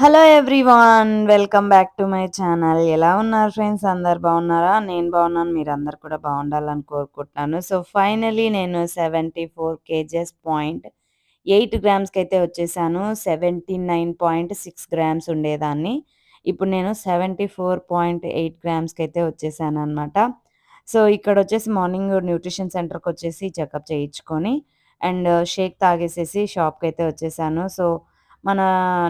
Hello everyone welcome back to my channel ఎలా ఉన్నారు friends అందరు బాగున్నారా? నేను బాగున్నాను. మీరు అందరు కూడా బాగుండాలని కోరుకుంటున్నాను. సో ఫైనలీ నేను seventy four kgs point eight గ్రామ్స్కి అయితే వచ్చేసాను. Seventy nine point six grams ఉండేదాన్ని. ఇప్పుడు నేను సెవెంటీ ఫోర్ పాయింట్ ఎయిట్ గ్రామ్స్కి అయితే వచ్చేసాను అనమాట సో ఇక్కడ వచ్చేసి మార్నింగ్ న్యూట్రిషన్ సెంటర్కి వచ్చేసి చెకప్ చేయించుకొని అండ్ షేక్ uh, తాగేసేసి షాప్కి అయితే వచ్చేసాను. సో మన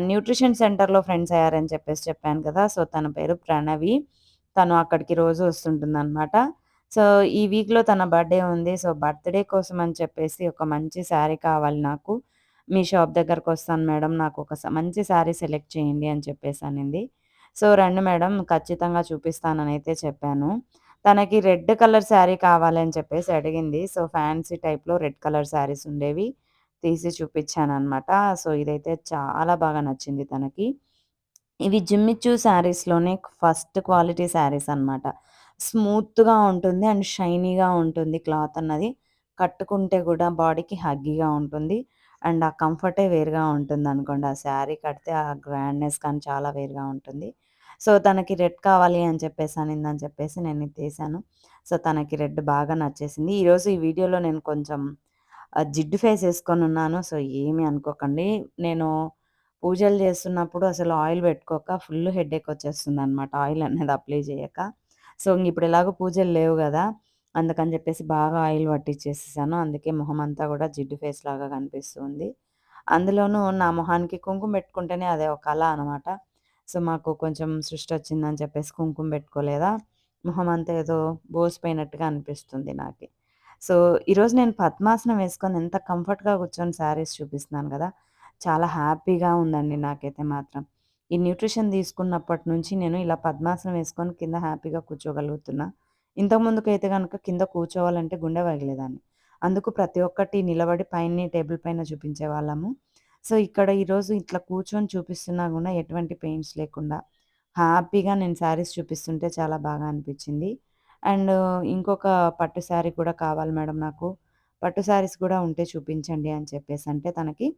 న్యూట్రిషన్ సెంటర్‌లో ఫ్రెండ్స్ అయ్యారని చెప్పేసి చెప్పాను కదా! సో, తన పేరు ప్రణవి. తను అక్కడికి రోజు వస్తుంటుంది అనమాట సో, ఈ వీక్‌లో తన బర్త్‌డే ఉంది. సో, బర్త్‌డే కోసం అని చెప్పేసి ఒక మంచి శారీ కావాలి నాకు. మీ షాప్ దగ్గరకొస్తాను మేడం. నాకు ఒక మంచి శారీ సెలెక్ట్ చేయండి అని చెప్పేసి అనింది. సో, రండి మేడం ఖచ్చితంగా చూపిస్తానని అయితే చెప్పాను. తనకి రెడ్ కలర్ శారీ కావాలని చెప్పేసి అడిగింది. సో, ఫ్యాన్సీ టైప్‌లో రెడ్ కలర్ శారీస్ ఉండేవి. తీసి చూపించాను అనమాట సో, ఇదైతే చాలా బాగా నచ్చింది తనకి. ఇవి జిమ్మిచ్చు శారీస్‌లోనే ఫస్ట్ క్వాలిటీ శారీస్ అనమాట. స్మూత్‌గా ఉంటుంది అండ్ షైనీగా ఉంటుంది క్లాత్ అన్నది. కట్టుకుంటే కూడా బాడీకి హగ్గీగా ఉంటుంది. అండ్ ఆ కంఫర్టే వేరుగా ఉంటుంది అనుకోండి ఆ శారీ కడితే ఆ గ్రాండ్‌నెస్ కానీ చాలా వేరుగా ఉంటుంది. సో, తనకి రెడ్ కావాలి అని చెప్పేసి అనిందని చెప్పేసి నేను తీసాను తీశాను. సో, తనకి రెడ్ బాగా నచ్చేసింది. ఈరోజు ఈ వీడియోలో నేను కొంచెం జిడ్డు ఫేస్ వేసుకొని ఉన్నాను సో, ఏమీ అనుకోకండి. నేను పూజలు చేస్తున్నప్పుడు అసలు ఆయిల్ పెట్టుకోక ఫుల్ హెడేక్ వచ్చేస్తుందనమాట. ఆయిల్ అనేది అప్లై చేయక. సో, ఇప్పుడు ఎలాగో పూజలు లేవు కదా అందుకని చెప్పేసి బాగా ఆయిల్ పట్టించేసేసాను అందుకే మొహం అంతా కూడా జిడ్డు ఫేస్ లాగా కనిపిస్తుంది. అందులోనూ నా మొహానికి కుంకుమ పెట్టుకుంటేనే అదే ఒక కళ అనమాట. సో, మాకు కొంచెం సృష్టి వచ్చిందని చెప్పేసి కుంకుమ పెట్టుకోలేదా, మొహం అంతా ఏదో బోసిపోయినట్టుగా అనిపిస్తుంది నాకు సో, ఈరోజు నేను పద్మాసనం వేసుకొని ఎంత కంఫర్ట్‌గా కూర్చొని శారీస్ చూపిస్తున్నాను కదా చాలా హ్యాపీగా ఉందండి నాకైతే మాత్రం. ఈ న్యూట్రిషన్ తీసుకున్నప్పటి నుంచి నేను ఇలా పద్మాసనం వేసుకొని కింద హ్యాపీగా కూర్చోగలుగుతున్నా. ఇంతకుముందుకైతే కనుక కింద కూర్చోవాలంటే గుండె వగిలేదాన్ని అందుకు ప్రతి ఒక్కటి నిలబడి పైన టేబుల్ పైన చూపించే వాళ్ళము సో, ఇక్కడ ఈరోజు ఇట్లా కూర్చొని చూపిస్తున్నా కూడా ఎటువంటి పెయిన్స్ లేకుండా హ్యాపీగా నేను శారీస్ చూపిస్తుంటే చాలా బాగా అనిపించింది అండ్ ఇంకొక పట్టు శారీ కూడా కావాలి మేడం నాకు. పట్టు శారీస్ కూడా ఉంటే చూపించండి అని చెప్పేసి అంటే తనకి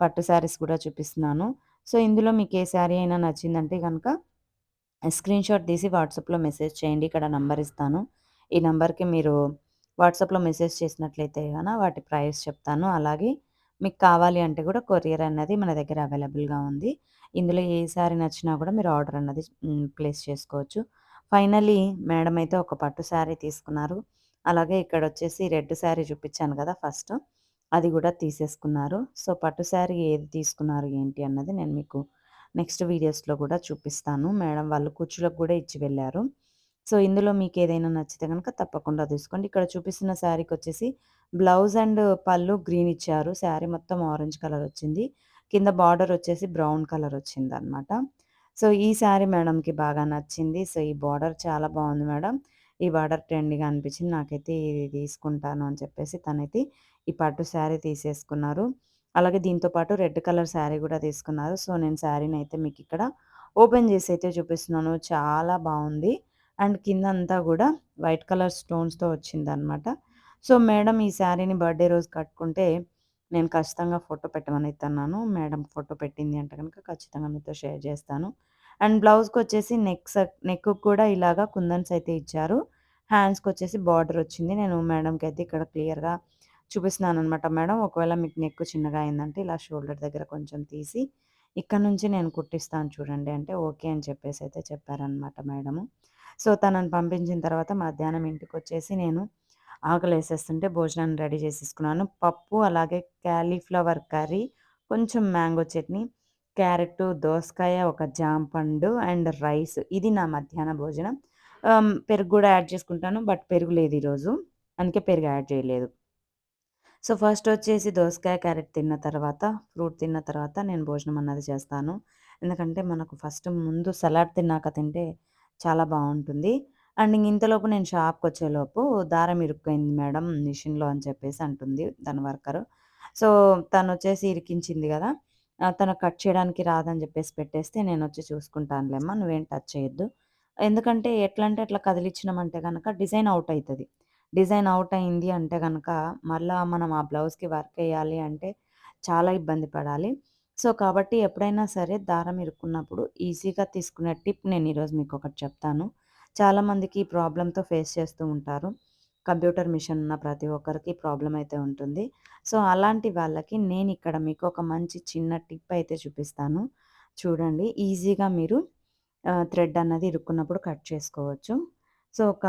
పట్టు శారీస్ కూడా చూపిస్తున్నాను. సో, ఇందులో మీకు ఏ శారీ అయినా నచ్చిందంటే కనుక స్క్రీన్‌షాట్ తీసి వాట్సాప్‌లో మెసేజ్ చేయండి. ఇక్కడ నంబర్ ఇస్తాను. ఈ నంబర్‌కి మీరు వాట్సాప్‌లో మెసేజ్ చేసినట్లయితే గన వాటి ప్రైస్ చెప్తాను. అలాగే మీకు కావాలి అంటే కూడా కొరియర్ అన్నది మన దగ్గర అవైలబుల్‌గా ఉంది. ఇందులో ఏ శారీ నచ్చినా కూడా మీరు ఆర్డర్ అన్నది ప్లేస్ చేసుకోవచ్చు. ఫైనలీ మేడం అయితే ఒక పట్టు శారీ తీసుకున్నారు. అలాగే ఇక్కడ వచ్చేసి రెడ్ శారీ చూపించాను కదా ఫస్ట్. అది కూడా తీసేసుకున్నారు. సో, పట్టు శారీ ఏది తీసుకున్నారు ఏంటి అన్నది నేను మీకు నెక్స్ట్ వీడియోస్‌లో కూడా చూపిస్తాను. మేడం వాళ్ళు కుచ్చులకు కూడా ఇచ్చి వెళ్ళారు సో, ఇందులో మీకు ఏదైనా నచ్చితే కనుక తప్పకుండా తీసుకోండి. ఇక్కడ చూపిస్తున్న శారీకి వచ్చేసి బ్లౌజ్ అండ్ పళ్ళు గ్రీన్ ఇచ్చారు. శారీ మొత్తం ఆరెంజ్ కలర్ వచ్చింది. కింద బార్డర్ వచ్చేసి బ్రౌన్ కలర్ వచ్చింది అనమాట సో, ఈ శారీ మేడంకి బాగా నచ్చింది. సో, ఈ బార్డర్ చాలా బాగుంది మేడం. ఈ బార్డర్ ట్రెండ్గా అనిపించింది. నాకైతే ఇది తీసుకుంటాను అని చెప్పేసి తనైతే ఈ పట్టు శారీ తీసేసుకున్నారు. అలాగే దీంతో పాటు రెడ్ కలర్ శారీ కూడా తీసుకున్నారు. సో, నేను సారీని అయితే మీకు ఇక్కడ ఓపెన్ చేసి అయితే చూపిస్తున్నాను. చాలా బాగుంది అండ్ కిందంతా కూడా వైట్ కలర్ స్టోన్స్‌తో వచ్చిందనమాట. సో, మేడం ఈ శారీని బర్త్‌డే రోజు కట్టుకుంటే నేను ఖచ్చితంగా ఫోటో పెట్టమని పెట్టమనైతే మేడం ఫోటో పెట్టింది అంటే కనుక ఖచ్చితంగా మీతో షేర్ చేస్తాను. అండ్ బ్లౌజ్‌కొచ్చేసి నెక్ స కూడా ఇలాగా కుందన్స్ అయితే ఇచ్చారు. హ్యాండ్స్కి వచ్చేసి బార్డర్ వచ్చింది. నేను మేడంకి అయితే ఇక్కడ క్లియర్‌గా చూపిస్తున్నాననమాట. మేడం ఒకవేళ మీకు నెక్ చిన్నగా అయిందంటే ఇలా షోల్డర్ దగ్గర కొంచెం తీసి ఇక్కడ నుంచి నేను కుట్టిస్తాను చూడండి అంటే ఓకే అని చెప్పేసి అయితే చెప్పారనమాట మేడము. సో, తనని పంపించిన తర్వాత మధ్యాహ్నం ఇంటికొచ్చేసి నేను ఆకలేసేస్తుంటే భోజనాన్ని రెడీ చేసేసుకున్నాను. పప్పు అలాగే క్యాలీఫ్లవర్ కర్రీ, కొంచెం మ్యాంగో చట్నీ, క్యారెట్ దోసకాయ, ఒక జాంపండు అండ్ రైస్. ఇది నా మధ్యాహ్న భోజనం. పెరుగు కూడా యాడ్ చేసుకుంటాను. బట్ పెరుగు లేదు ఈరోజు. అందుకే పెరుగు యాడ్ చేయలేదు. సో, ఫస్ట్ వచ్చేసి దోసకాయ, క్యారెట్ తిన్న తర్వాత, ఫ్రూట్ తిన్న తర్వాత నేను భోజనం అన్నది చేస్తాను. ఎందుకంటే మనకు ఫస్ట్ ముందు సలాడ్ తిన్నాక తింటే చాలా బాగుంటుంది అండ్ ఇంక ఇంతలోపు నేను షాప్కి వచ్చేలోపు దారం ఇరుక్కుపోయింది మేడం మిషన్‌లో అని చెప్పేసి అంటుంది తన వర్కరు. సో, తనొచ్చేసి ఇరికించింది కదా తను కట్ చేయడానికి రాదని చెప్పేసి పెట్టేస్తే నేను వచ్చి చూసుకుంటానులేమ్మా నువ్వేం టచ్ చేయొద్దు. ఎందుకంటే ఎట్లా అంటే అట్లా కదిలిచ్చినామంటే కనుక డిజైన్ అవుట్ అవుతుంది డిజైన్ అవుట్ అయింది అంటే కనుక మళ్ళా మనం ఆ బ్లౌజ్‌కి వర్క్ వేయాలి అంటే చాలా ఇబ్బంది పడాలి. సో, కాబట్టి ఎప్పుడైనా సరే దారం ఇరుక్కున్నప్పుడు ఈజీగా తీసుకునే టిప్ నేను ఈరోజు మీకు ఒకటి చెప్తాను. చాలామందికి ఈ ప్రాబ్లంతో ఫేస్ చేస్తూ ఉంటారు. కంప్యూటర్ మిషన్ ఉన్న ప్రతి ఒక్కరికి ప్రాబ్లం అయితే ఉంటుంది. సో, అలాంటి వాళ్ళకి నేను ఇక్కడ మీకు ఒక మంచి చిన్న టిప్ అయితే చూపిస్తాను. చూడండి ఈజీగా మీరు థ్రెడ్ అన్నది ఇరుక్కున్నప్పుడు కట్ చేసుకోవచ్చు. సో, ఒక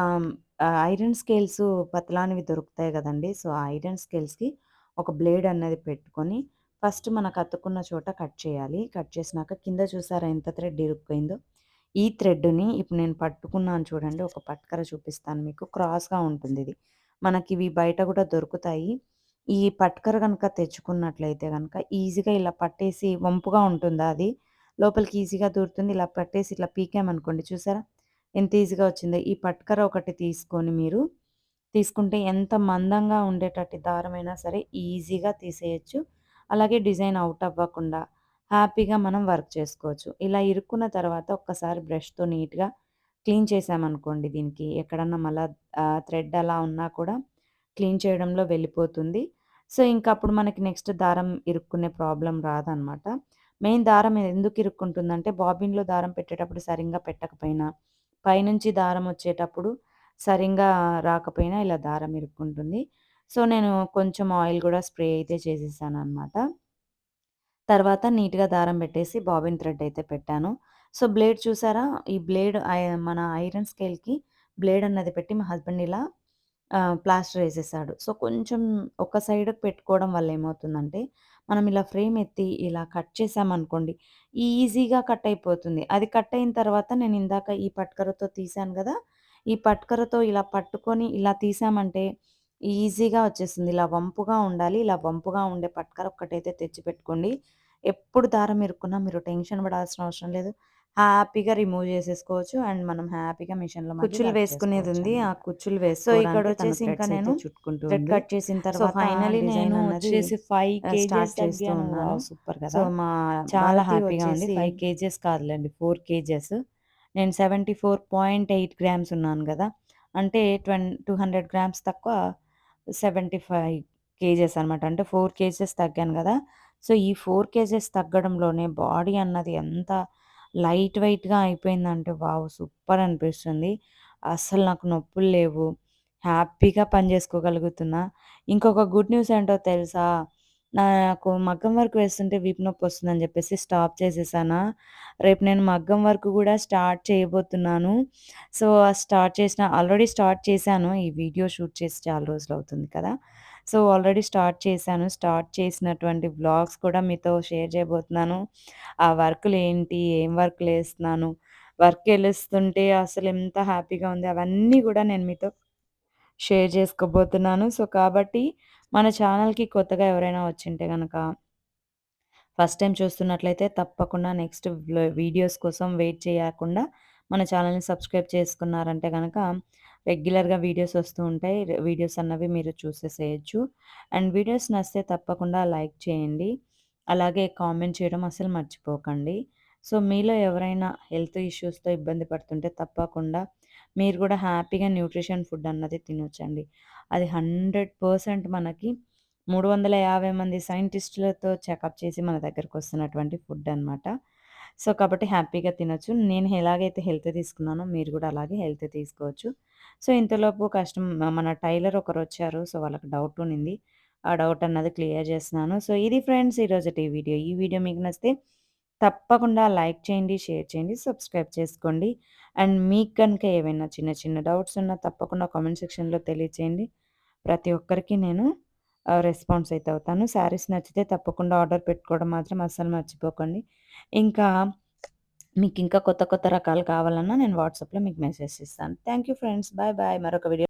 ఐరన్ స్కేల్స్ పతలానివి దొరుకుతాయి కదండి సో, ఆ ఐరన్ స్కేల్స్‌కి ఒక బ్లేడ్ అన్నది పెట్టుకొని ఫస్ట్ మనకు అతుక్కున్న చోట కట్ చేయాలి. కట్ చేసినాక కింద చూసారా ఎంత థ్రెడ్ ఇరుక్కుపోయిందో? ఈ థ్రెడ్‌ని ఇప్పుడు నేను పట్టుకున్నాను చూడండి. ఒక పట్కర చూపిస్తాను మీకు. క్రాస్‌గా ఉంటుంది ఇది మనకి ఇవి బయట కూడా దొరుకుతాయి. ఈ పట్కర కనుక తెచ్చుకున్నట్లయితే కనుక ఈజీగా ఇలా పట్టేసి వంపుగా ఉంటుందా అది. లోపలికి ఈజీగా దూరుతుంది. ఇలా పట్టేసి ఇట్లా పీకామనుకోండి చూసారా? ఎంత ఈజీగా వచ్చిందో. ఈ పట్కర ఒకటి తీసుకొని మీరు తీసుకుంటే ఎంత మందంగా ఉండేటట్టు దారమైనా సరే ఈజీగా తీసేయచ్చు అలాగే డిజైన్ అవుట్ అవ్వకుండా హ్యాపీగా మనం వర్క్ చేసుకోవచ్చు. ఇలా ఇరుక్కున్న తర్వాత ఒక్కసారి బ్రష్‌తో నీట్‌గా క్లీన్ చేసామనుకోండి దీనికి ఎక్కడన్నా మళ్ళా థ్రెడ్ అలా ఉన్నా కూడా క్లీన్ చేయడంలో వెళ్ళిపోతుంది. సో, ఇంకా అప్పుడు మనకి నెక్స్ట్ దారం ఇరుక్కునే ప్రాబ్లం రాదనమాట. మెయిన్ దారం ఎందుకు ఇరుక్కుంటుందంటే బాబిన్‌లో దారం పెట్టేటప్పుడు సరిగ్గా పెట్టకపోయినా, పైనుంచి దారం వచ్చేటప్పుడు సరిగ్గా రాకపోయినా ఇలా దారం ఇరుక్కుంటుంది. సో, నేను కొంచెం ఆయిల్ కూడా స్ప్రే అయితే చేసేసాననమాట. తర్వాత నీట్‌గా దారం పెట్టేసి బాబిన్ థ్రెడ్ అయితే పెట్టాను. సో, బ్లేడ్ చూసారా? ఈ బ్లేడ్ మన ఐరన్ స్కేల్‌కి బ్లేడ్ అన్నది పెట్టి మా హస్బెండ్ ఇలా ప్లాస్టర్ వేసేసాడు సో, కొంచెం ఒక సైడ్‌కి పెట్టుకోవడం వల్ల ఏమవుతుందంటే, మనం ఇలా ఫ్రేమ్ ఎత్తి ఇలా కట్ చేసామనుకోండి ఈజీగా కట్ అయిపోతుంది. అది కట్ అయిన తర్వాత నేను ఇందాక ఈ పట్కరతో తీసాను కదా ఈ పట్కరతో ఇలా పట్టుకొని ఇలా తీసామంటే ఈజీగా వచ్చేస్తుంది. ఇలా వంపుగా ఉండాలి. ఇలా వంపుగా ఉండే పట్కర ఒక్కటైతే తెచ్చిపెట్టుకోండి. ఎప్పుడు దారం ఇరుక్కున్నా మీరు టెన్షన్ పడాల్సిన అవసరం లేదు. హ్యాపీగా రిమూవ్ చేసేసుకోవచ్చు. అండ్ మనం హ్యాపీగా మిషన్‌లో మళ్ళీ కుచ్చులు వర్క్ వేసుకునేదుంది. ఆ. కుచ్చులు సో, వేసుకోవడానికి ఇక్కడొచ్చేసి తను ఇంకా నేను చుట్టుకుంటూ థ్రెడ్ ఉంది. కట్ చేసిన సో, తర్వాత డిజైన్ నేను వచ్చేసి 5 ఆహ్, కేజెస్ చేస్తూ. ఉన్నాను. సూపర్ సో, కదా! మా చాలా హ్యాపీగా ఉంది. వచ్చేసి 5 కేజెస్ కాదులెండి 4 కేజెస్. నేను 74.8 గ్రామ్స్ ఉన్నాను గదా! అంటే ట్వెన్ 200 గ్రామ్స్ తక్కువ 75 కేజెస్ అనమాట. అంటే ఫోర్ కేజెస్ తగ్గాను కదా సో, ఈ ఫోర్ కేజెస్ తగ్గడంలోనే బాడీ అన్నది ఎంత లైట్ వెయిట్‌గా అయిపోయిందంటే వావ్! సూపర్ అనిపిస్తుంది. అస్సలు నాకు నొప్పులు లేవు. హ్యాపీగా పని జేసుకోగలుగుతున్నా. ఇంకొక గుడ్ న్యూస్ ఏంటో తెలుసా? నాకు మగ్గం వర్క్ వేస్తుంటే వీపు నొప్పొస్తుందని చెప్పేసి స్టాప్ చేసేసానా. రేపు నేను మగ్గం వర్క్ కూడా స్టార్ట్ చేయబోతున్నాను. సో, స్టార్ట్ చేసిన ఆల్రెడీ స్టార్ట్ చేశాను. ఈ వీడియో షూట్ చేసి చాలా రోజులు అవుతుంది కదా! సో, ఆల్రెడీ స్టార్ట్ చేశాను. స్టార్ట్ చేసినటువంటి వ్లాగ్స్ కూడా మీతో షేర్ చేయబోతున్నాను. ఆ వర్క్లు ఏంటి ఏం వర్క్లు వేస్తున్నాను వర్క్ వెళ్ళిస్తుంటే అసలు ఎంత హ్యాపీగా ఉంది. అవన్నీ కూడా నేను మీతో షేర్ చేసుకోబోతున్నాను. సో, కాబట్టి మన ఛానల్‌కి కొత్తగా ఎవరైనా వచ్చింటే కనుక ఫస్ట్ టైం చూస్తున్నట్లయితే తప్పకుండా నెక్స్ట్ వీడియోస్ కోసం వెయిట్ చేయకుండా మన ఛానల్‌ని సబ్స్క్రైబ్ చేసుకున్నారంటే కనుక రెగ్యులర్‌గా వీడియోస్ వస్తూ ఉంటాయి. వీడియోస్ అన్నవి మీరు చూసేసేయచ్చు అండ్ వీడియోస్ నచ్చితే తప్పకుండా లైక్ చేయండి. అలాగే కామెంట్ చేయడం అసలు మర్చిపోకండి. సో, మీలో ఎవరైనా హెల్త్ ఇష్యూస్‌తో ఇబ్బంది పడుతుంటే తప్పకుండా మీరు కూడా హ్యాపీగా న్యూట్రిషన్ ఫుడ్ అన్నది తినొచ్చండి. అది 100% మనకి 350 మంది సైంటిస్టులతో చెకప్ చేసి మన దగ్గరకు వస్తున్నటువంటి ఫుడ్ అనమాట. సో, కాబట్టి హ్యాపీగా తినొచ్చు. నేను ఎలాగైతే హెల్త్ తీసుకున్నానో మీరు కూడా అలాగే హెల్త్ తీసుకోవచ్చు. సో, ఇంతలోపు కష్టం మన టైలర్ ఒకరు వచ్చారు సో, వాళ్ళకి డౌట్ ఉన్నింది. ఆ డౌట్ అన్నది క్లియర్ చేస్తున్నాను. సో, ఇది ఫ్రెండ్స్ ఈరోజుటి వీడియో. ఈ వీడియో మీకు నచ్చితే తప్పకుండా లైక్ చేయండి, షేర్ చేయండి, సబ్స్క్రైబ్ చేసుకోండి. అండ్ మీకు కనుక ఏవైనా చిన్న చిన్న డౌట్స్ ఉన్నా తప్పకుండా కామెంట్ సెక్షన్‌లో తెలియచేయండి. ప్రతి ఒక్కరికి నేను రెస్పాన్స్ అయితే అవుతాను. శారీస్ నచ్చితే తప్పకుండా ఆర్డర్ పెట్టుకోవడం మాత్రం అస్సలు మర్చిపోకండి. ఇంకా మీకు ఇంకా కొత్త కొత్త రకాలు కావాలన్నా నేను వాట్సాప్‌లో మీకు మెసేజ్ ఇస్తాను thank you friends. Bye bye. మరొక వీడియో